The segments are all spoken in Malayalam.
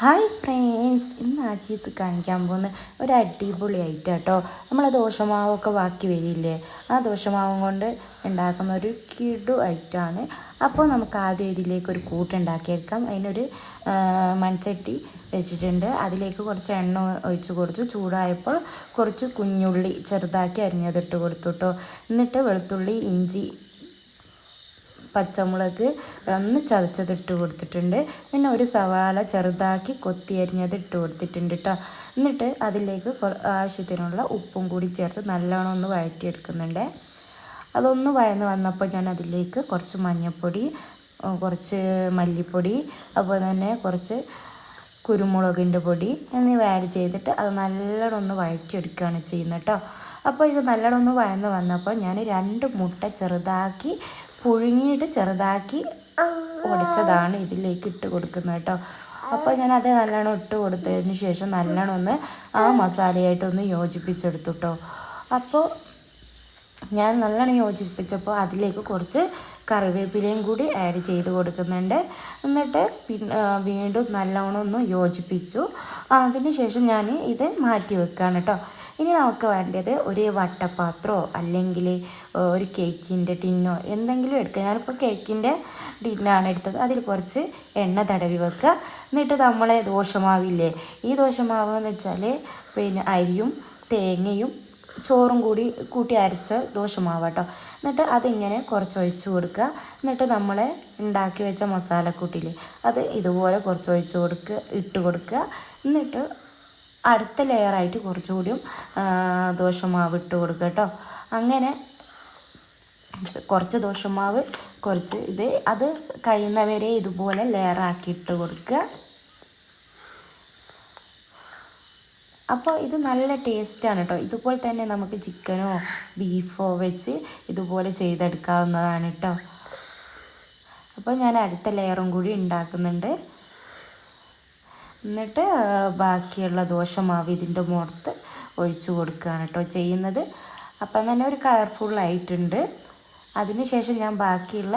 ഹായ് ഫ്രണ്ട്സ് ഇന്ന് ആച്ചീസ് കാണിക്കാൻ പോകുന്ന ഒരു അടിപൊളി ഐറ്റം കേട്ടോ നമ്മൾ ദോശമാവൊക്കെ ബാക്കി വരില്ലേ? ആ ദോശമാവും കൊണ്ട് ഉണ്ടാക്കുന്ന ഒരു കിടു ഐറ്റമാണ് അപ്പോൾ നമുക്ക് ആദ്യം ഇതിലേക്ക് ഒരു കൂട്ടുണ്ടാക്കിയെടുക്കാം അതിനൊരു മൺചട്ടി വെച്ചിട്ടുണ്ട്. അതിലേക്ക് കുറച്ച് എണ്ണ ഒഴിച്ച് കൊടുത്തു. ചൂടായപ്പോൾ കുറച്ച് കുഞ്ഞുള്ളി ചെറുതാക്കി അരിഞ്ഞതിട്ട് കൊടുത്തു കേട്ടോ എന്നിട്ട് വെളുത്തുള്ളി ഇഞ്ചി പച്ചമുളക് ഒന്ന് ചതച്ചത് ഇട്ട് കൊടുത്തിട്ടുണ്ട്. പിന്നെ ഒരു സവാള ചെറുതാക്കി കൊത്തി അരിഞ്ഞത് ഇട്ട് കൊടുത്തിട്ടുണ്ട് കേട്ടോ എന്നിട്ട് അതിലേക്ക് ആവശ്യത്തിനുള്ള ഉപ്പും കൂടി ചേർത്ത് നല്ലോണം ഒന്ന് വഴറ്റിയെടുക്കുന്നുണ്ട്. അതൊന്ന് വഴന്ന് വന്നപ്പോൾ ഞാൻ അതിലേക്ക് കുറച്ച് മഞ്ഞൾപ്പൊടി കുറച്ച് മല്ലിപ്പൊടി അതുപോലെ തന്നെ കുറച്ച് കുരുമുളകിന്റെ പൊടി എന്നിവ ആഡ് ചെയ്തിട്ട് അത് നല്ലോണം ഒന്ന് വഴറ്റിയെടുക്കുകയാണ് ചെയ്യുന്നത് കേട്ടോ അപ്പോൾ ഇത് നല്ലോണം ഒന്ന് വഴന്ന് വന്നപ്പോൾ ഞാൻ രണ്ട് മുട്ട ചെറുതാക്കി പുഴുങ്ങിയിട്ട് ചെറുതാക്കി ഒടിച്ചതാണ് ഇതിലേക്ക് ഇട്ട് കൊടുക്കുന്നത് കേട്ടോ. അപ്പോൾ ഞാൻ അത് നല്ലോണം ഇട്ട് കൊടുത്തതിന് ശേഷം നല്ലോണം ഒന്ന് ആ മസാലയായിട്ടൊന്ന് യോജിപ്പിച്ചെടുത്തു കേട്ടോ. അപ്പോൾ ഞാൻ നല്ലോണം യോജിപ്പിച്ചപ്പോൾ അതിലേക്ക് കുറച്ച് കറിവേപ്പിലയും കൂടി ആഡ് ചെയ്ത് കൊടുക്കുന്നുണ്ട്. എന്നിട്ട് പിന്നെ വീണ്ടും നല്ലോണം ഒന്ന് യോജിപ്പിച്ചു. അതിന് ശേഷം ഞാൻ ഇത് മാറ്റി വെക്കുകയാണ് കേട്ടോ. ഇനി നമുക്ക് വേണ്ടത് ഒരു വട്ടപാത്രമോ അല്ലെങ്കിൽ ഒരു കേക്കിന്റെ ടിന്നോ എന്തെങ്കിലും എടുക്കുക ഞാനിപ്പോൾ കേക്കിന്റെ ടിന്നാണ് എടുത്തത്. അതിൽ കുറച്ച് എണ്ണ തടവി വെക്കുക. എന്നിട്ട് നമ്മളെ ദോശമാവില്ലേ ഈ ദോശമാവ് എന്ന് വെച്ചാൽ പിന്നെ അരിയും തേങ്ങയും ചോറും കൂടി കൂട്ടി അരച്ച ദോശമാവ് എന്നിട്ട് അതിങ്ങനെ കുറച്ച് ഒഴിച്ചു കൊടുക്കുക. എന്നിട്ട് നമ്മൾ ഉണ്ടാക്കി വെച്ച മസാലക്കൂട്ടിൽ അത് ഇതുപോലെ കുറച്ച് ഒഴിച്ചു കൊടുക്കുക ഇട്ട് കൊടുക്കുക. എന്നിട്ട് അടുത്ത ലെയറായിട്ട് കുറച്ചുകൂടിയും ദോശമാവ് ഇട്ട് കൊടുക്കുക കേട്ടോ. അങ്ങനെ കുറച്ച് ദോശമാവ് കുറച്ച് ഇത് അത് കഴിയുന്നവരെ ഇതുപോലെ ലെയറാക്കി ഇട്ട് കൊടുക്കുക അപ്പോൾ ഇത് നല്ല ടേസ്റ്റാണ് കേട്ടോ. ഇതുപോലെ തന്നെ നമുക്ക് ചിക്കനോ ബീഫോ വെച്ച് ഇതുപോലെ ചെയ്തെടുക്കാവുന്നതാണ് കേട്ടോ. അപ്പോൾ ഞാൻ അടുത്ത ലെയറും കൂടി ഉണ്ടാക്കുന്നുണ്ട്. എന്നിട്ട് ബാക്കിയുള്ള ദോശമാവ് ഇതിന്റെ മുറത്ത് ഒഴിച്ചു കൊടുക്കുകയാണ് കേട്ടോ ചെയ്യുന്നത്. അപ്പം തന്നെ ഒരു കളർഫുള്ളായിട്ടുണ്ട് അതിനുശേഷം ഞാൻ ബാക്കിയുള്ള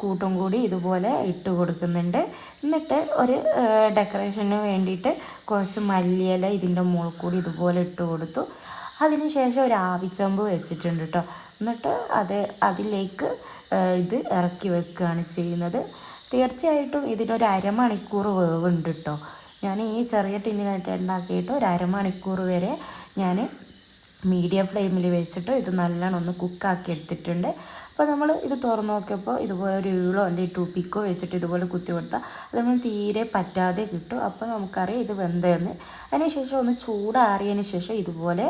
കൂട്ടും കൂടി ഇതുപോലെ ഇട്ട് കൊടുക്കുന്നുണ്ട്. എന്നിട്ട് ഒരു ഡെക്കറേഷന് വേണ്ടിയിട്ട് കുറച്ച് മല്ലിയില ഇതിന്റെ മുകളിൽ കൂടി ഇതുപോലെ ഇട്ട് കൊടുത്തു. അതിനുശേഷം ഒരു ആവിച്ചമ്പ് വെച്ചിട്ടുണ്ട് കേട്ടോ. എന്നിട്ട് അത് അതിലേക്ക് ഇത് ഇറക്കി വെക്കുകയാണ് ചെയ്യുന്നത്. തീർച്ചയായിട്ടും ഇതിനൊരു അരമണിക്കൂർ വേവുണ്ട് കേട്ടോ. ഞാൻ ഈ ചെറിയ ടിന്നിനായിട്ട് ഉണ്ടാക്കിയിട്ട് ഒരു അരമണിക്കൂർ വരെ ഞാൻ മീഡിയം ഫ്ലെയിമിൽ വെച്ചിട്ട് ഇത് നല്ലോണം ഒന്ന് കുക്കാക്കി എടുത്തിട്ടുണ്ട്. അപ്പോൾ നമ്മൾ ഇത് തുറന്ന് നോക്കിയപ്പോൾ ഇതുപോലെ ഒരു ഈളോ അല്ലെങ്കിൽ ടൂപ്പിക്കോ വെച്ചിട്ട് ഇതുപോലെ കുത്തി കൊടുത്താൽ അത് നമ്മൾ തീരെ പറ്റാതെ കിട്ടും. അപ്പോൾ നമുക്കറിയാം ഇത് വെന്തതെന്ന്. അതിനുശേഷം ഒന്ന് ചൂടാറിയതിന് ശേഷം ഇതുപോലെ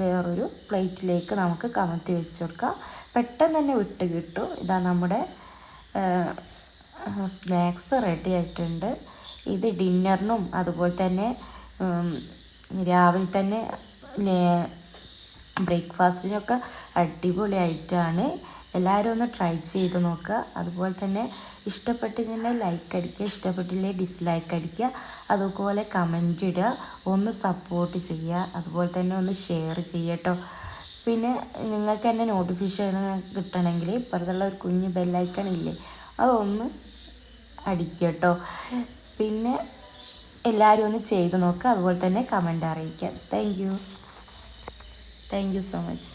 വേറൊരു പ്ലേറ്റിലേക്ക് നമുക്ക് കമത്തി വെച്ച് കൊടുക്കാം. പെട്ടെന്ന് തന്നെ വിട്ട് കിട്ടും. ഇതാ നമ്മുടെ സ്നാക്സ് റെഡി ആയിട്ടുണ്ട്. ഇത് ഡിന്നറിനും അതുപോലെ തന്നെ രാവിലെ തന്നെ ബ്രേക്ക്ഫാസ്റ്റിനൊക്കെ അടിപൊളി ആയിട്ടാണ് എല്ലാവരും ഒന്ന് ട്രൈ ചെയ്ത് നോക്കുക. അതുപോലെ തന്നെ ഇഷ്ടപ്പെട്ടിട്ടുണ്ടെങ്കിൽ ലൈക്ക് അടിക്കുക ഇഷ്ടപ്പെട്ടില്ലേ ഡിസ്ലൈക്ക് അടിക്കുക അതുപോലെ കമന്റ് ഇടുക ഒന്ന് സപ്പോർട്ട് ചെയ്യുക അതുപോലെ തന്നെ ഒന്ന് ഷെയർ ചെയ്യട്ടോ പിന്നെ നിങ്ങൾക്ക് എന്റെ നോട്ടിഫിക്കേഷൻ കിട്ടണമെങ്കിൽ ഇപ്പുറത്തുള്ള ഒരു കുഞ്ഞ് ബെല്ലൈക്കൺ ഇല്ലേ അതൊന്ന് അടിക്കുക കേട്ടോ. പിന്നെ എല്ലാവരും ഒന്ന് ചെയ്ത് നോക്കുക അതുപോലെ തന്നെ കമന്റ് അറിയിക്കുക thank you thank you so much